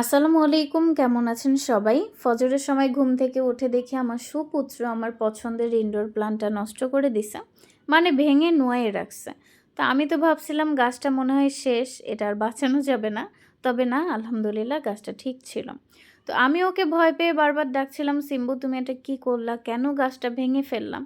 আসসালামু আলাইকুম, কেমন আছেন সবাই? ফজরের সময় ঘুম থেকে উঠে দেখি আমার সুপুত্র আমার পছন্দের ইনডোর প্লান্টটা নষ্ট করে দিছে মানে ভেঙে নোয়ে রাখছে। তো আমি তো ভাবছিলাম গাছটা মনে হয় শেষ, এটা আর বাঁচানো যাবে না। তবে না, আলহামদুলিল্লাহ গাছটা ঠিক ছিল। তো আমি ওকে ভয় পেয়ে বারবার ডাকছিলাম, সিম্বু, তুমি এটা কি করলা? কেন গাছটা ভেঙে ফেললাম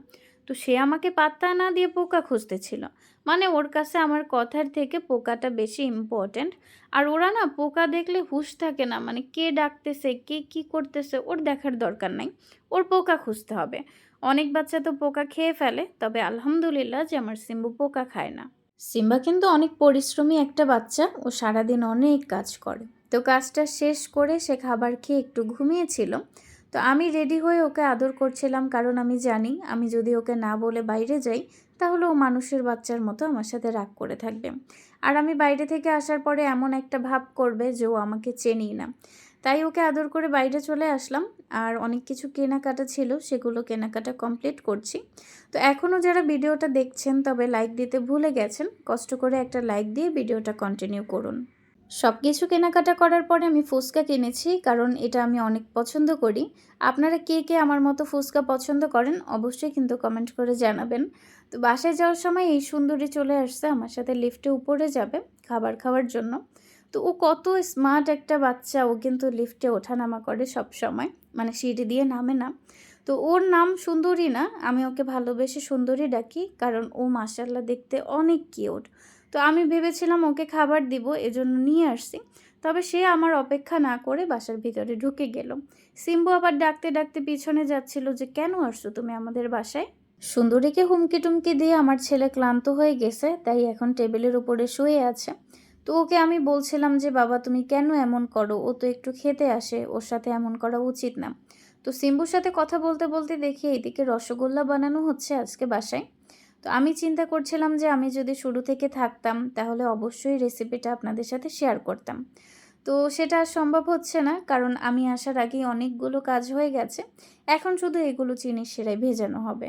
তো সে আমাকে পাত্তা না দিয়ে পোকা খুঁজতেছিল। মানে ওর কাছে আমার কথার থেকে পোকাটা বেশি ইম্পর্ট্যান্ট আর ওরা না পোকা দেখলে হুশ থাকে না। মানে কে ডাকতেছে, কে কি করতেছে, ওর দেখার দরকার নাই। ওর পোকা খুঁজতে হবে। অনেক বাচ্চা তো পোকা খেয়ে ফেলে, তবে আলহামদুলিল্লাহ যে আমার সিম্বু পোকা খায় না। সিম্বা কিন্তু অনেক পরিশ্রমী একটা বাচ্চা, ও সারাদিন অনেক কাজ করে। তো কাজটা শেষ করে সে খাবার খেয়ে একটু ঘুমিয়েছিল। তো আমি রেডি হয়ে ওকে আদর করছিলাম, কারণ আমি জানি, আমি যদি ওকে না বলে বাইরে যাই, তাহলে ও মানুষের বাচ্চার মতো আমার সাথে রাগ করে থাকবে। আর আমি বাইরে থেকে আসার পরে এমন একটা ভাব করবে যে ও আমাকে চেনি না। তাই ওকে আদর করে বাইরে চলে আসলাম, আর অনেক কিছু কেনাকাটা ছিল, সেগুলো কেনাকাটা কমপ্লিট করছি। তো এখনও যারা ভিডিওটা দেখছেন, তবে লাইক দিতে ভুলে গেছেন, কষ্ট করে একটা লাইক দিয়ে ভিডিওটা কন্টিনিউ করুন। সব কিছু কেনাকাটা করার পরে আমি ফুচকা কিনেছি, কারণ এটা আমি অনেক পছন্দ করি। আপনারা কে কে আমার মতো ফুচকা পছন্দ করেন, অবশ্যই কিন্তু কমেন্ট করে জানাবেন। তো বাসায় যাওয়ার সময় এই সুন্দরী চলে আসছে, আমার সাথে লিফটে উপরে যাবে খাবার খাওয়ার জন্য। তো ও কত স্মার্ট একটা বাচ্চা, ও কিন্তু লিফটে ওঠানামা করে সব সময় মানে সিঁড়ি দিয়ে নামে না। তো ওর নাম সুন্দরী না, আমি ওকে ভালোবেসে সুন্দরী ডাকি, কারণ ও মাসাল্লাহ দেখতে অনেক কিউট তো আমি ভেবেছিলাম ওকে খাবার দিব, এজন্য নিয়ে আসছি। তবে সে আমার অপেক্ষা না করে বাসার ভিতরে ঢুকে গেল। সিম্বু আবার ডাকতে ডাকতে পিছনে যাচ্ছিল যে, কেন আসছো তুমি আমাদের বাসায়? সুন্দরীকে হুমকি টুমকি দিয়ে আমার ছেলে ক্লান্ত হয়ে গেছে, তাই এখন টেবিলের উপরে শুয়ে আছে। তো ওকে আমি বলছিলাম যে, বাবা, তুমি কেন এমন করো? ও তো একটু খেতে আসে, ওর সাথে এমন করা উচিত না। তো সিম্বুর সাথে কথা বলতে বলতে দেখি এইদিকে রসগোল্লা বানানো হচ্ছে আজকে বাসায়। তো আমি চিন্তা করছিলাম যে আমি যদি শুরু থেকে থাকতাম, তাহলে অবশ্যই রেসিপিটা আপনাদের সাথে শেয়ার করতাম। তো সেটা আর সম্ভব হচ্ছে না, কারণ আমি আসার আগেই অনেকগুলো কাজ হয়ে গেছে। এখন শুধু এগুলো চিনি সেরাই ভেজানো হবে।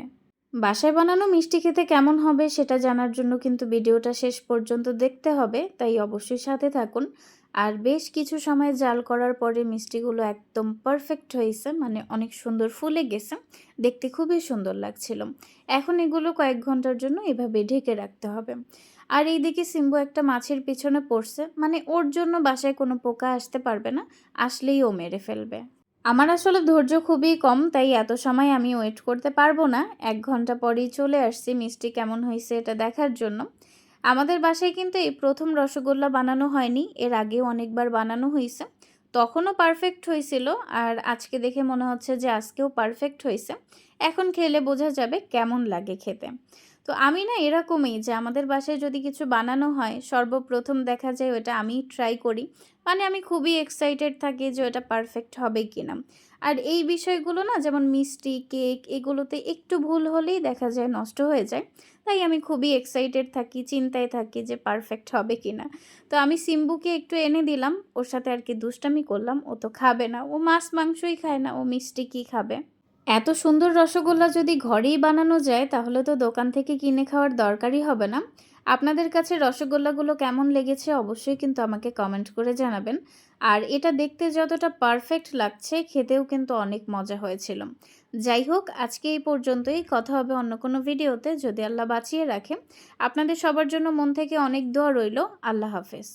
বাসায় বানানো মিষ্টি খেতে কেমন হবে সেটা জানার জন্য কিন্তু ভিডিওটা শেষ পর্যন্ত দেখতে হবে, তাই অবশ্যই সাথে থাকুন। আর বেশ কিছু সময় জাল করার পরে মিষ্টিগুলো একদম পারফেক্ট হয়েছে মানে অনেক সুন্দর ফুলে গেছে। দেখতে খুবই সুন্দর লাগছিল। এখন এগুলো কয়েক ঘণ্টার জন্য এভাবে ঢেকে রাখতে হবে। আর এইদিকে সিম্বু একটা মাছের পিছনে পড়ছে মানে ওর জন্য বাসায় কোনো পোকা আসতে পারবে না, আসলেই ও মেরে ফেলবে। আমার আসলে ধৈর্য খুবই কম, তাই এত সময় আমি ওয়েট করতে পারব না। এক ঘণ্টা পরেই চলে আসছি, মিষ্টি কেমন হয়েছে এটা দেখার জন্য। আমাদের বাসায় কিন্তু এই প্রথম রসগোল্লা বানানো হয়নি, এর আগেও অনেকবার বানানো হয়েছে তখনও পারফেক্ট হয়েছিল আর আজকে দেখে মনে হচ্ছে যে আজকেও পারফেক্ট হয়েছে এখন খেলে বোঝা যাবে কেমন লাগে খেতে। তো আমি না এরকমই যে আমাদের বাসায় যদি কিছু বানানো হয়, সর্বপ্রথম দেখা যায় ওটা আমি ট্রাই করি। মানে আমি খুবই এক্সাইটেড থাকি যে ওটা পারফেক্ট হবে কি না আর এই বিষয়গুলো না যেমন মিষ্টি কেক এগুলোতে একটু ভুল হলেই দেখা যায় নষ্ট হয়ে যায়। তাই আমি খুবই এক্সাইটেড থাকি, চিন্তায় থাকি যে পারফেক্ট হবে কি না তো আমি সিম্বুকে একটু এনে দিলাম, ওর সাথে আর কি দুষ্টামি করলাম, ও তো খাবে না। ও মাছ মাংসই খায় না, ও মিষ্টি কি খাবে? এত সুন্দর রসগোল্লা যদি ঘরেই বানানো যায়, তাহলে তো দোকান থেকে কিনে খাওয়ার দরকারই হবে না। আপনাদের কাছে রসগোল্লাগুলো কেমন লেগেছে অবশ্যই কিন্তু আমাকে কমেন্ট করে জানাবেন। আর এটা দেখতে যতটা পারফেক্ট লাগছে, খেতেও কিন্তু অনেক মজা হয়েছিল। যাই হোক, আজকে এই পর্যন্তই। কথা হবে অন্য কোনো ভিডিওতে, যদি আল্লাহ বাঁচিয়ে রাখে। আপনাদের সবার জন্য মন থেকে অনেক দোয়া রইল। আল্লাহ হাফেজ।